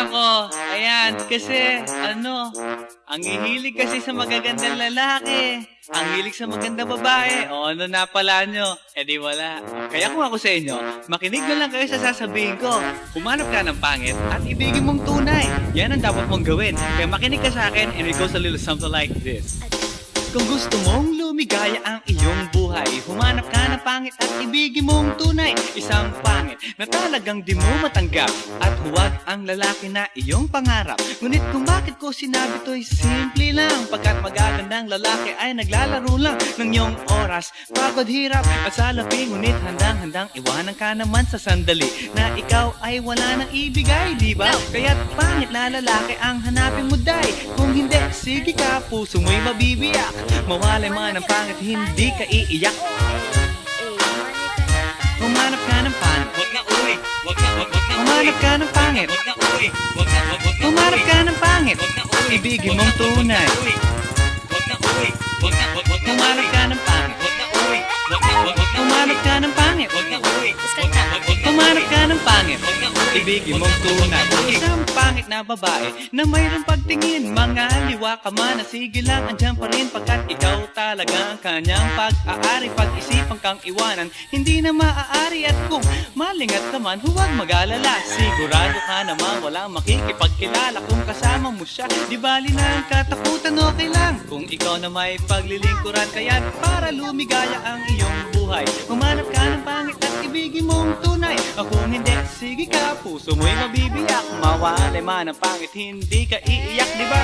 nako. Ayan, kasi, ano, ang hihilig kasi sa magagandang lalaki. Ang hilig sa magandang babae. O ano na pala nyo? Eh di wala. Kaya kung ako sa inyo, makinig na lang kayo sa sasabihin ko. Humanap ka ng pangit at ibigin mong tunay. Yan ang dapat mong gawin. Kaya makinig ka sa akin and it goes a little something like this. Kung gusto mong lumigaya ang iyong buhay Humanap ka ng pangit at ibigin mong tunay. Isang pangit na talagang di mo matanggap. At huwag ang lalaki na iyong pangarap. Ngunit kung bakit ko sinabi to'y simple lang Pagkat magagandang lalaki ay naglalaro lang Ng iyong oras, pagod hirap at salapi Ngunit handang-handang iwanan ka naman sa sandali. Na ikaw ay wala nang ibigay, di ba? Kaya't pangit na lalaki ang hanapin mo day. Kung hindi, sige ka, puso mo'y mabibiyak Mawalay man ang pangit, hindi ka iiyak Humanap ka ng pangit Wag na uwi. Wag na, wag, wag na Humanap ka ng pangit Wag na uwi. Wag na, wag, wag na Humanap ka ng pangit Wag na uwi. Ibigin mong tunay uwi. Wag na uwi. Wag na, wag, wag na uwi. ka ng pangit Wag na uwi. Wag na, wag, wag na uwi. ka ng pangit Wag na uwi. Wag na, wag, wag na Humanap uwi. ka ng pangit Wag na uwi. Ibigin mong tunay uwi. Pangit na babae na mayroong pagtingin Mga liwa ka man na sige lang andyan pa rin Pagkat ikaw talaga ang kanyang pag-aari. Pag-isipan kang iwanan Hindi na maaari. At kung malingat ka man Huwag mag-alala. Sigurado ka naman walang makikipagkilala. Kung kasama mo siya Di bali na ang katakutan okay lang. Kung ikaw na may paglilingkuran Kaya para lumigaya ang iyong buhay. Humanap ka ng pangit at ibigin mong tunay O kung hindi, sige ka, puso mo'y mabibiyak Mawalay man ang pangit, hindi ka iiyak, di ba?